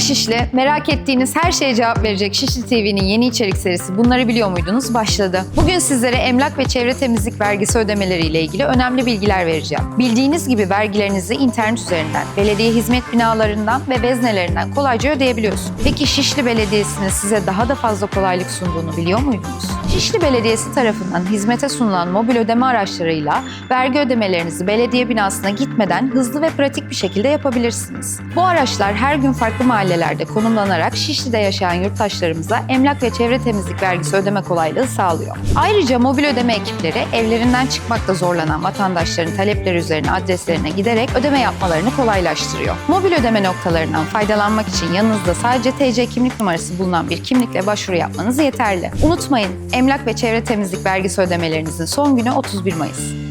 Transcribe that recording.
Şişli, merak ettiğiniz her şeye cevap verecek Şişli TV'nin yeni içerik serisi Bunları Biliyor Muydunuz başladı. Bugün sizlere emlak ve çevre temizlik vergisi ödemeleriyle ilgili önemli bilgiler vereceğim. Bildiğiniz gibi vergilerinizi internet üzerinden, belediye hizmet binalarından ve veznelerinden kolayca ödeyebiliyorsunuz. Peki Şişli Belediyesi'nin size daha da fazla kolaylık sunduğunu biliyor muydunuz? Şişli Belediyesi tarafından hizmete sunulan mobil ödeme araçlarıyla vergi ödemelerinizi belediye binasına gitmeden hızlı ve pratik bir şekilde yapabilirsiniz. Bu araçlar her gün farklı mahallelerde konumlanarak Şişli'de yaşayan yurttaşlarımıza emlak ve çevre temizlik vergisi ödeme kolaylığı sağlıyor. Ayrıca mobil ödeme ekipleri evlerinden çıkmakta zorlanan vatandaşların talepleri üzerine adreslerine giderek ödeme yapmalarını kolaylaştırıyor. Mobil ödeme noktalarından faydalanmak için yanınızda sadece TC kimlik numarası bulunan bir kimlikle başvuru yapmanız yeterli. Unutmayın, emlak ve çevre temizlik vergisi ödemelerinizin son günü 31 Mayıs.